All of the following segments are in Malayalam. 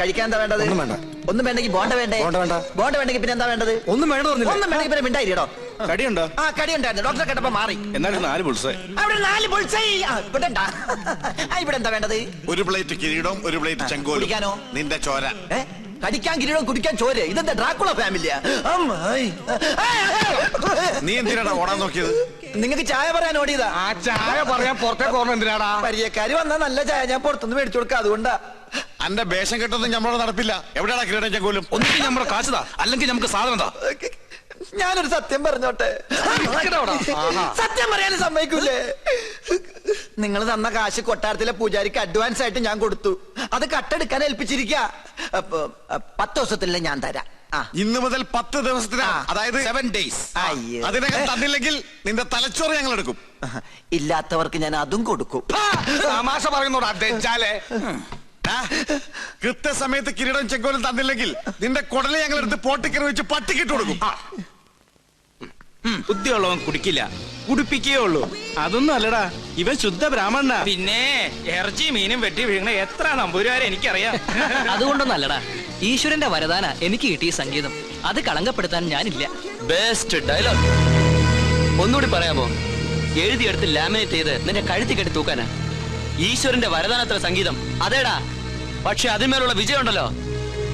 കഴിക്കാൻ എന്താ വേണ്ടത്? ഒന്നും വേണ്ട. ഒന്നും വേണ്ടെങ്കിൽ ബോണ്ട വേണ്ടേ? ബോണ്ട വേണ്ട. ബോണ്ട വേണ്ടെങ്കിൽ പിന്നെ എന്താ വേണ്ടത്? ഒന്നും വേണ്ട പറഞ്ഞില്ലേ? ഒന്നും വേണ്ടെങ്കിൽ പിന്നെ മിണ്ടായിട്ടോ കടിയുണ്ടോ? ആ കടി ഉണ്ടായിരുന്നു ഡോക്ടറെ കേട്ടപ്പോ മാറി. എന്നാലും നാല് പുൾസേ അവിടെ നാല് പുൾസേ ഇവിടെ ഇവിടെ എന്താ വേണ്ടത്? ഒരു പ്ലേറ്റ് കിരീടവും ഒരു പ്ലേറ്റ് ചെങ്കോലും. കുടിക്കാനോ? നിന്റെ ചോര. കടിക്കാൻ കിരീടം കുടിക്കാൻ ചോര. ഇതെന്താ ഡ്രാക്കുള ഫാമിലിയാ? നീ എന്തിനാടാ ഓടാൻ നോക്കിയത്? നിങ്ങൾക്ക് ചായ പറയാൻ ഓടിയതാ? ആ ചായ പറയാൻ പുറത്തെ ഓർമ്മ എന്തിനാടാ? പരിയക്കാരി വന്നാ നല്ല ചായ ഞാൻ പുറത്തുനിന്ന് മേടിച്ചു കൊടുക്കാം. അതുകൊണ്ടാ. അന്റെ വേഷം കെട്ടൊന്നും നമ്മളോട് നടപ്പില്ല. എവിടെയാണ് കിരീടം ചെങ്കോലും? ഒന്നിട്ട് നമ്മുടെ കാശുതാ. അല്ലെങ്കിൽ നമുക്ക് സാധനം താ ഞാനൊരു സത്യം പറഞ്ഞോട്ടെ. സത്യം പറയാനും സമ്മതിക്കൂലേ? നിങ്ങൾ തന്ന കാശ് കൊട്ടാരത്തിലെ പൂജാരിക്ക് അഡ്വാൻസ് ആയിട്ട് ഞാൻ കൊടുത്തു. അത് കട്ടെടുക്കാൻ ഏൽപ്പിച്ചിരിക്ക. പത്ത് ദിവസത്തിലെ ഞാൻ തരാം. ഇന്ന് മുതൽ പത്ത് ദിവസത്തിനാ. അതായത് സെവൻ ഡേയ്സ് അതിനകം തന്നില്ലെങ്കിൽ നിന്റെ തലച്ചോറ് ഞങ്ങൾ എടുക്കും ഇല്ലാത്തവർക്ക് ഞാൻ അതും കൊടുക്കും. തമാശ പറയുന്നോടാ കൃത്യസമയത്ത് കിരീടം ചെങ്കോലും തന്നില്ലെങ്കിൽ നിന്റെ കുടലെ ഞങ്ങൾ എടുത്ത് പോട്ടിക്കറി വെച്ച് പട്ടിക്കിട്ട് കൊടുക്കും. ബുദ്ധിയുള്ളവൻ കുടിക്കില്ല. കുടിപ്പിക്കേ ഉള്ളൂ. അതൊന്നും അല്ലടാ. ഇവൻ ശുദ്ധ ബ്രാഹ്മണനാ. പിന്നെ ഇറച്ചി മീനും വെട്ടി വീഴണ എത്ര നമ്പൂരുകാരെ എനിക്കറിയാം. അതുകൊണ്ടൊന്നല്ലടാ ഈശ്വരന്റെ വരദാന എനിക്ക് കിട്ടിയ സംഗീതം. അത് കളങ്കപ്പെടുത്താൻ ഞാനില്ല. ബെസ്റ്റ് ഡയലോഗ് ഒന്നുകൂടി പറയാമോ? എഴുതിയെടുത്ത് ലാമിനേറ്റ് ചെയ്ത് നിന്റെ കഴുത്തി കെട്ടി തൂക്കാനാ. ഈശ്വരന്റെ വരദാനത്ര സംഗീതം അതേടാ. പക്ഷെ അതിന്മേലുള്ള വിജയം ഉണ്ടല്ലോ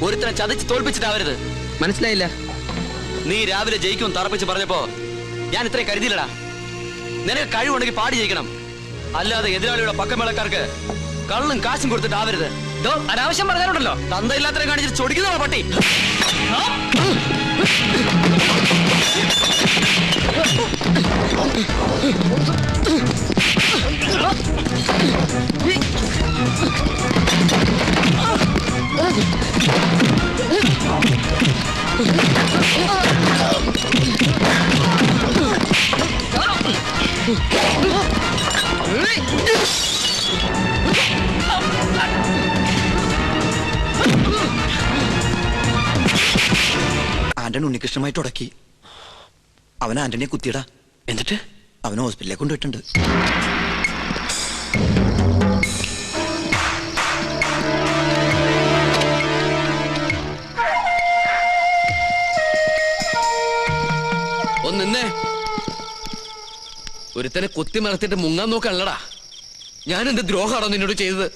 ഒരുത്തനെ ചതിച്ച് തോൽപ്പിച്ചിട്ടാവരുത്. മനസ്സിലായില്ല. നീ രാവിലെ ജയിക്കും തറപ്പിച്ച് പറഞ്ഞപ്പോ ഞാൻ ഇത്രയും കരുതിയില്ലടാ. നിനക്ക് കഴിവുണ്ടെങ്കിൽ പാടി ജയിക്കണം. അല്ലാതെ എതിരാളിയുടെ പക്കമേളക്കാർക്ക് കള്ളും കാശും കൊടുത്തിട്ടാവരുത്. അനാവശ്യം പറഞ്ഞാലുണ്ടല്ലോ. തന്തയില്ലാത്തരം കാണിച്ചിട്ട് ചൊടിക്കുന്നോ പട്ടി? ആന്റണി ഉണ്ണികൃഷ്ണമായിട്ട് ഉടക്കി. അവൻ ആന്റണിയെ കുത്തിയടാ. എന്നിട്ട്? അവനെ ഹോസ്പിറ്റലിലേക്ക് കൊണ്ടുപോയിട്ടുണ്ട്. ഒരുത്തനെ കുത്തി മറത്തിട്ട് മുങ്ങാൻ നോക്കല്ലടാ ഞാൻ എന്ത് ദ്രോഹാണോ നിന്നോട് ചെയ്തത്.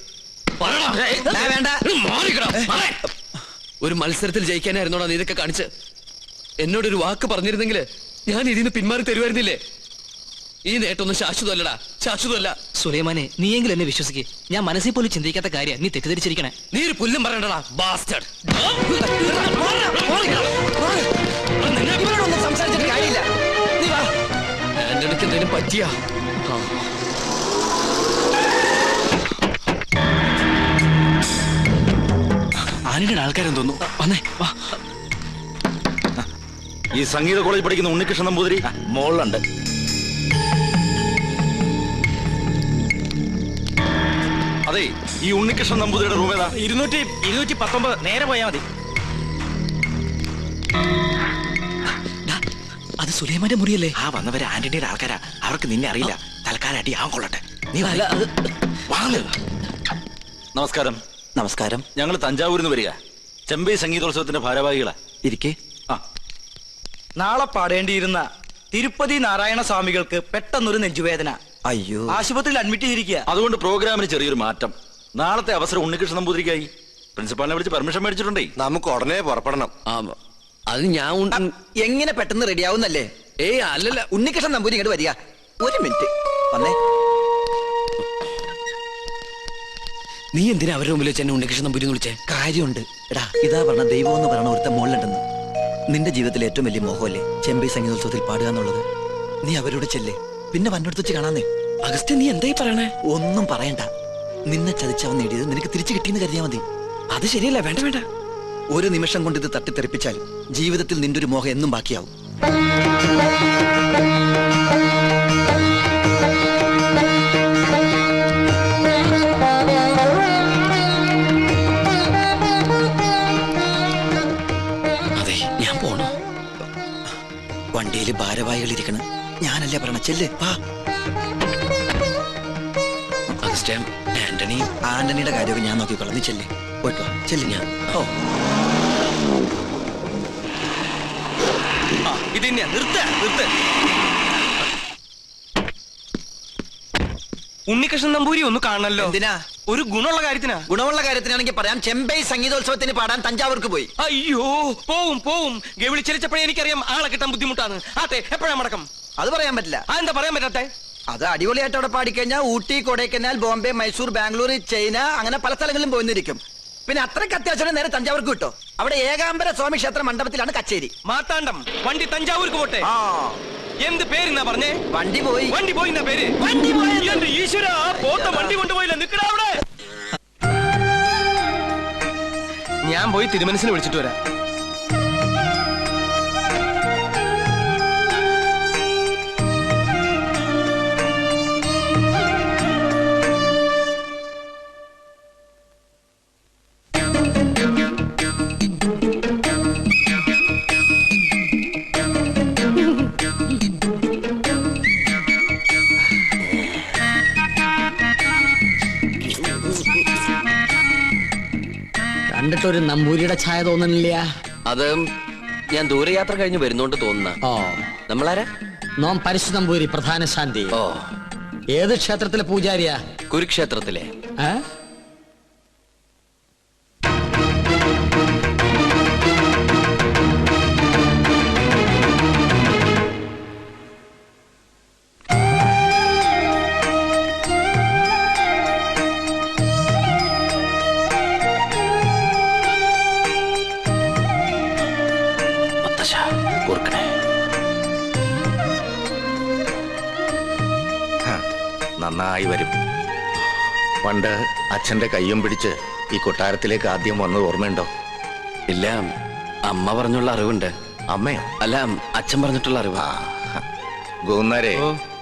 ഒരു മത്സരത്തിൽ ജയിക്കാനായിരുന്നോടാ നീ ഇതൊക്കെ കാണിച്ച്? എന്നോടൊരു വാക്ക് പറഞ്ഞിരുന്നെങ്കിൽ ഞാൻ ഇതിന് പിന്മാറി തരുമായിരുന്നില്ലേ? ഈ നേട്ടൊന്നും ശാശ്വതമല്ലടാ. ശാശ്വതമല്ല. സുലൈമാനെ നീയെങ്കിലും എന്നെ വിശ്വസിക്ക്. ഞാൻ മനസ്സിൽ പോലും ചിന്തിക്കാത്ത കാര്യം നീ തെറ്റിദ്ധരിച്ചിരിക്കണേ. നീ ഒരു പുല്ലും പറയണ്ടടാ ബാസ്റ്റഡ് പറ്റിയാ. ആനിയുടെ ആൾക്കാരെന്ന് തോന്നുന്നു. വന്നേ. വാ. ഈ സംഗീത കോളേജ് പഠിക്കുന്ന ഉണ്ണികൃഷ്ണൻ നമ്പൂതിരി മോളിലുണ്ട്. അതെ ഈ ഉണ്ണികൃഷ്ണൻ നമ്പൂതിരിയുടെ റൂം ഏതാ? ഇരുന്നൂറ്റി ഇരുന്നൂറ്റി പത്തൊമ്പത്. നേരെ പോയാൽ മതി. അത് സുലൈമാന്റെ മുറിയല്ലേ? ആ വന്നവര് ആന്റണിയുടെ ആൾക്കാരാ. അവർക്ക് നിന്നെ അറിയില്ല. തൽക്കാലം അടി ആവാൻ കൊള്ളട്ടെ. നീ വാ. അല്ല, അത് നമസ്കാരം. നമസ്കാരം. ഞങ്ങൾ തഞ്ചാവൂരിൽ നിന്ന് വരിക. ചെമ്പൈ സംഗീതോത്സവത്തിന്റെ ഭാരവാഹികളാ. ഇരിക്കേ. ആ. നാളെ പാടേണ്ടിയിരുന്ന തിരുപ്പതി നാരായണ സ്വാമികൾക്ക് പെട്ടെന്നൊരു നെഞ്ചുവേദന. അയ്യോ. ആശുപത്രിയിൽ അഡ്മിറ്റ് ചെയ്തിരിക്കുക. അതുകൊണ്ട് പ്രോഗ്രാമിന് ചെറിയൊരു മാറ്റം. നാളത്തെ അവസരം ഉണ്ണികൃഷ്ണൻ നമ്പൂതിരിക്കായി. പ്രിൻസിപ്പാളിനെ വിളിച്ച് പെർമിഷൻ മേടിച്ചിട്ടുണ്ടേ? നമുക്ക് ഉടനെ പുറപ്പെടണം. ആ, അത് ഞാൻ എങ്ങനെ പെട്ടെന്ന് റെഡിയാവുന്നല്ലേ? ഏയ് അല്ലല്ല. ഉണ്ണികൃഷ്ണൻ നമ്പൂരി ഇങ്ങോട്ട് വരിക. ഒരു മിനിറ്റ്. വന്നേ. നീ എന്തിനാ അവരുടെ മുമ്പിൽ വെച്ച് എന്നെ ഉണ്ണികൃഷ്ണൻ നമ്പൂരി വിളിച്ചേ? കാര്യമുണ്ട്. എടാ ഇതാ പറഞ്ഞ ദൈവം എന്ന് പറഞ്ഞ ഒരുത്ത മുകളിലുണ്ടെന്ന് നിന്റെ ജീവിതത്തിലെ ഏറ്റവും വലിയ മോഹമല്ലേ ചെമ്പൈ സംഗീതോത്സവത്തിൽ പാടുക എന്നുള്ളത്? നീ അവരോട് ചെല്ലേ. പിന്നെ വന്നോടത്ത് വെച്ച് കാണാന്നേ. അഗസ്ത്യ നീ എന്തായി പറയണേ? ഒന്നും പറയണ്ട. നിന്നെ ചതിച്ചവൻ നേടിയത് നിനക്ക് തിരിച്ചു കിട്ടിയെന്ന് കരുതിയാ മതി. അത് ശരിയല്ല. വേണ്ട വേണ്ട. ഒരു നിമിഷം കൊണ്ട് ഇത് തട്ടിത്തെറിപ്പിച്ചാൽ ജീവിതത്തിൽ നിന്റെ ഒരു മോഹം എന്നും ബാക്കിയാവും. അതെ ഞാൻ പോണോ. വണ്ടിയിൽ ഭാരവാഹികൾ ഇരിക്കണ്. ഞാനല്ലേ പറഞ്ഞ ചെല്ല് വാ. ആന്റണി ആന്റണിയുടെ കാര്യമൊക്കെ ഞാൻ നോക്കിക്കൊള്ളാം. നീ ചെല്ലേ. പോയിട്ടോ. ചെല്ലി ഞാൻ. ഓ. ഇത് തന്നെയാ നിർത്ത നിർത്ത. ഉണ്ണികൃഷ്ണൻ നമ്പൂരി ഒന്ന് കാണണല്ലോ. എന്തിനാ? ഒരു ഗുണമുള്ള കാര്യത്തിനാ. ഗുണമുള്ള കാര്യത്തിനാണെങ്കിൽ പറയാം ചെമ്പൈ സംഗീതോത്സവത്തിന് പാടാൻ തഞ്ചാവൂർക്ക് പോയി. അയ്യോ പോവും പോവും. ഗവിളി ചലിച്ചപ്പോഴേ എനിക്കറിയാം ആളെ കിട്ടാൻ ബുദ്ധിമുട്ടാണ്. ആട്ടെ എപ്പോഴാ മടക്കം? അത് പറയാൻ പറ്റില്ല. ആ എന്താ പറയാൻ പറ്റാത്തെ അത് അടിപൊളിയായിട്ട് അവിടെ പാടിക്കഴിഞ്ഞാൽ ഊട്ടി കൊടൈക്കനാൽ ബോംബെ മൈസൂർ ബാംഗ്ലൂർ ചൈന അങ്ങനെ പല സ്ഥലങ്ങളിലും പോയിരിക്കും പിന്നെ അത്രയ്ക്ക് അത്യാവശ്യം നേരെ തഞ്ചാവൂർക്ക് കിട്ടോ അവിടെ ഏകാംബര സ്വാമി ക്ഷേത്ര മണ്ഡപത്തിലാണ് കച്ചേരി. മാത്താണ്ടം വണ്ടി തഞ്ചാവൂർക്ക് പോട്ടെ? ആ. എന്ത് പേരെന്നാ പറഞ്ഞേ? വണ്ടി പോയി. വണ്ടി പോയിന്നാ പേര്? വണ്ടി പോയി എന്റെ ഈശ്വര പോത്ത വണ്ടി കൊണ്ടുപോയില്ല നിക്കടാ അവിടെ. ഞാൻ പോയി തിരുമനസിന് വിളിച്ചിട്ട് വരാം. കണ്ടിട്ടൊരു നമ്പൂരിയുടെ ഛായ തോന്നണില്ല? അത് ഞാൻ ദൂരയാത്ര കഴിഞ്ഞ് വരുന്നോണ്ട് തോന്നുന്ന. ഓ. നമ്മളാരാ? നോം പരിശു നമ്പൂരി പ്രധാന ശാന്തി. ഓ. ഏത് ക്ഷേത്രത്തിലെ പൂജാരിയാ? കുരുക്ഷേത്രത്തിലെ. ഏ? നന്നായി വരും. പണ്ട് അച്ഛന്റെ കയ്യും പിടിച്ച് ഈ കൊട്ടാരത്തിലേക്ക് ആദ്യം വന്നത് ഓർമ്മയുണ്ടോ? ഇല്ല അമ്മ പറഞ്ഞുള്ള അറിവുണ്ട്. അമ്മയോ? അല്ല അച്ഛൻ പറഞ്ഞിട്ടുള്ള അറിവാ. ഗോന്നാരെ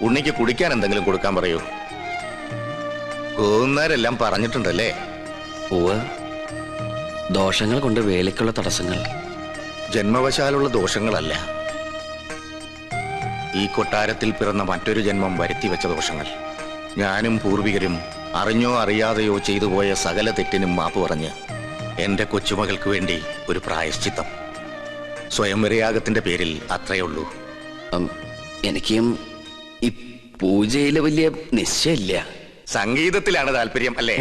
ഉണ്ണിക്ക് കുടിക്കാൻ എന്തെങ്കിലും കൊടുക്കാൻ പറയൂ. ഗോന്നാരെല്ലാം പറഞ്ഞിട്ടുണ്ടല്ലേ? പൂവ് ദോഷങ്ങൾ കൊണ്ട് വേലയ്ക്കുള്ള തടസ്സങ്ങൾ. ജന്മവശാലുള്ള ദോഷങ്ങളല്ല. ഈ കൊട്ടാരത്തിൽ പിറന്ന മറ്റൊരു ജന്മം വരുത്തി വെച്ച ദോഷങ്ങൾ. ഞാനും പൂർവികരും അറിഞ്ഞോ അറിയാതെയോ ചെയ്തു പോയ സകല തെറ്റിനും മാപ്പ് പറഞ്ഞ് എന്റെ കൊച്ചുമകൾക്ക് വേണ്ടി ഒരു പ്രായശ്ചിത്തം. സ്വയംവരയാഗത്തിന്റെ പേരിൽ അത്രയേ ഉള്ളൂ. ഉം, എനിക്കും ഈ പൂജയിൽ വലിയ നിശ്ചയമില്ല. സംഗീതത്തിലാണ് താല്പര്യം അല്ലേ?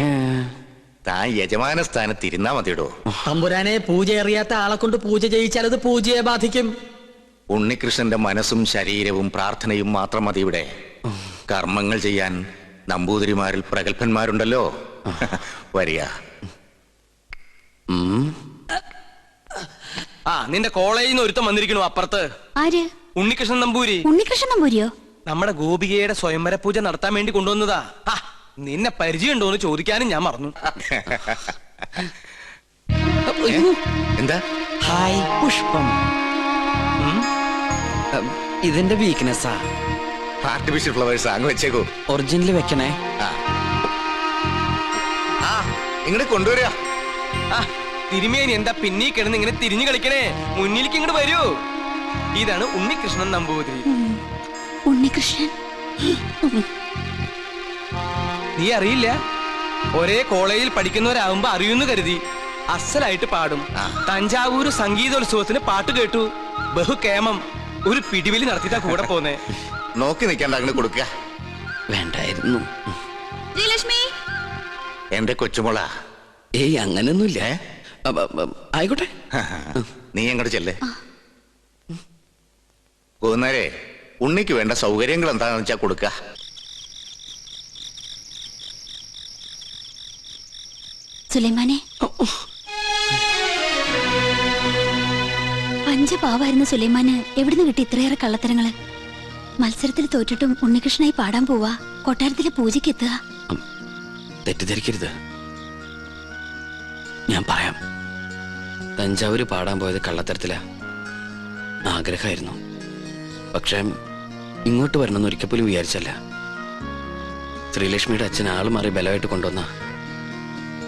താൻ യജമാന സ്ഥാനത്ത് ഇരുന്നാ മതിയിടോ. തമ്പുരാനെ പൂജ അറിയാത്ത ആളെ കൊണ്ട് പൂജ ചെയ്യിച്ചാൽ അത് പൂജയെ ബാധിക്കും. ഉണ്ണികൃഷ്ണന്റെ മനസ്സും ശരീരവും പ്രാർത്ഥനയും മാത്രം മതി ഇവിടെ കർമ്മങ്ങൾ ചെയ്യാൻ നമ്പൂതിരിമാരിൽ പ്രഗത്ഭന്മാരുണ്ടല്ലോ. വരിക. ആ നിന്റെ കോളേജിൽ നിന്ന് ഒരുത്തം വന്നിരിക്കണു അപ്പുറത്ത്. ആര്? ഉണ്ണികൃഷ്ണൻ നമ്പൂരി. ഉണ്ണികൃഷ്ണൻ നമ്പൂരിയോ? നമ്മുടെ ഗോപികയുടെ സ്വയംവര പൂജ നടത്താൻ വേണ്ടി കൊണ്ടുവന്നതാ. ആ നിന്നെ പരിചയമുണ്ടോ എന്ന് ചോദിക്കാനും ഞാൻ മറന്നു. എന്താ? ഹായ് പുഷ്പം. ഇതിന്റെ വീക്ക്നെസ്സാ ആർട്ടിഫിഷ്യൽ ഫ്ലവേഴ്സ് അങ്ങ് വെച്ചേക്കോ. ഒറിജിനൽ വെക്കണേ. ആ. ആ ഇങ്ങോട്ട് കൊണ്ടുവരിക തിരുമേനി എന്താ പിന്നീ കിടന്ന് ഇങ്ങനെ തിരിഞ്ഞു കളിക്കണേ? മുന്നിലേക്ക് ഇങ്ങോട്ട് വരൂ. ഇതാണ് ഉണ്ണികൃഷ്ണൻ നമ്പൂതിരി. ഉണ്ണികൃഷ്ണൻ? നീ അറിയില്ല? ഒരേ കോളേജിൽ പഠിക്കുന്നവരാകുമ്പോ അറിയുന്നു കരുതി. അസലായിട്ട് പാടും. തഞ്ചാവൂർ സംഗീതോത്സവത്തിന് പാട്ട് കേട്ടു. ബഹു കേമം ഒരു പിടിവലി നടത്തിയിട്ടാ കൂടെ പോന്നെ. നോക്കി നിൽക്കാണ്ട് അങ്ങനെ കൊടുക്കുക വേണ്ടായിരുന്നു. എന്റെ കൊച്ചുമോള. ഏയ് അങ്ങനൊന്നുമില്ല. ആയിക്കോട്ടെ. നീ അങ്ങോട്ട് ചെല്ലേ. പോകുന്നേരെ ഉണ്ണിക്ക് വേണ്ട സൗകര്യങ്ങൾ എന്താണെന്ന് വെച്ചാ കൊടുക്ക. സുലൈമാനെ. പഞ്ചപാവായിരുന്ന സുലൈമാന്. എവിടുന്ന് കിട്ടി ഇത്രയേറെ കള്ളത്തരങ്ങൾ? മത്സരത്തിൽ തോറ്റിട്ടും ഉണ്ണികൃഷ്ണനായി പാടാൻ പോവാ. കൊട്ടാരത്തിലെ പൂജയ്ക്ക് എത്തുക. തെറ്റിദ്ധരിക്കരുത്. ഞാൻ പറയാം. തഞ്ചാവൂര് പാടാൻ പോയത് കള്ളത്തരത്തിലാ. ആഗ്രഹമായിരുന്നു. പക്ഷേ ഇങ്ങോട്ട് വരണമെന്ന് ഒരിക്കൽ പോലും വിചാരിച്ചല്ല. ശ്രീലക്ഷ്മിയുടെ അച്ഛൻ ആൾ മാറി ബലമായിട്ട് കൊണ്ടുവന്ന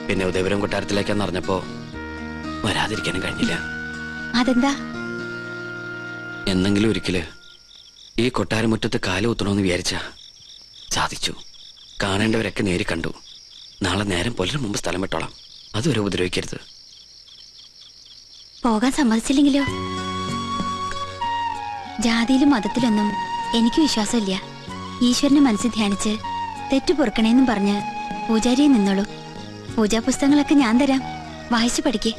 പിന്നെ ഉദയപുരം കൊട്ടാരത്തിലേക്കാന്ന് അറിഞ്ഞപ്പോ വരാതിരിക്കാനും കഴിഞ്ഞില്ല. അതെന്താ? എന്നെങ്കിലും ഒരിക്കൽ ഈ കൊട്ടാരമുറ്റത്ത് കാലുകുത്തണമെന്ന് വിചാരിച്ച സാധിച്ചു. കാണേണ്ടവരൊക്കെ നേരി കണ്ടു. നാളെ നേരം പുലരും മുമ്പ് സ്ഥലം വിട്ടോളാം. അതുവരെ ഉപദ്രവിക്കരുത്. പോകാൻ സമ്മതിച്ചില്ലെങ്കിലോ? ജാതിയിലും മതത്തിലൊന്നും എനിക്ക് വിശ്വാസമില്ല. ഈശ്വരനെ മനസ്സിൽ ധ്യാനിച്ച് തെറ്റു പൊറുക്കണേന്നും പറഞ്ഞ് പൂജാരിയെ നിന്നോളൂ. പൂജാപുസ്തകങ്ങളൊക്കെ ഞാൻ തരാം. വായിച്ചു പഠിക്കേ.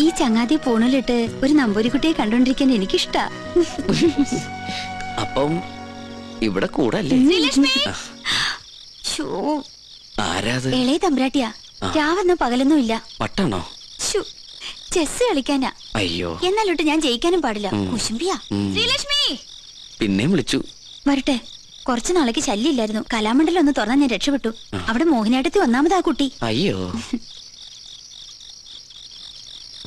ഈ ചങ്ങാതി പോണിലിട്ട് ഒരു നമ്പൂരി കുട്ടിയെ കണ്ടോണ്ടിരിക്കാൻ എനിക്കിഷ്ടാ. അപ്പം ഇവിടെ കൂടല്ലേ? ആരാത്? ഇളയ തമ്പ്രാട്ടിയാ. രാവെന്നോ പകലൊന്നും ഇല്ല. പട്ടാണോ? ചെസ് കളിക്കാനാ. അയ്യോ. എന്നാലോട്ട് ഞാൻ ജയിക്കാനും പാടില്ല. കുശുംബിയാ. ശ്രീലക്ഷ്മി! പിന്നെയും വിളിച്ചു. വരട്ടെ. കുറച്ചു നാളേക്ക് ശല്യമില്ലായിരുന്നു. കലാമണ്ഡലം ഒന്ന് തുറന്നാൽ ഞാൻ രക്ഷപ്പെട്ടു. അവിടെ മോഹിനിയാട്ടത്തിൽ ഒന്നാമതാ കുട്ടി. അയ്യോ.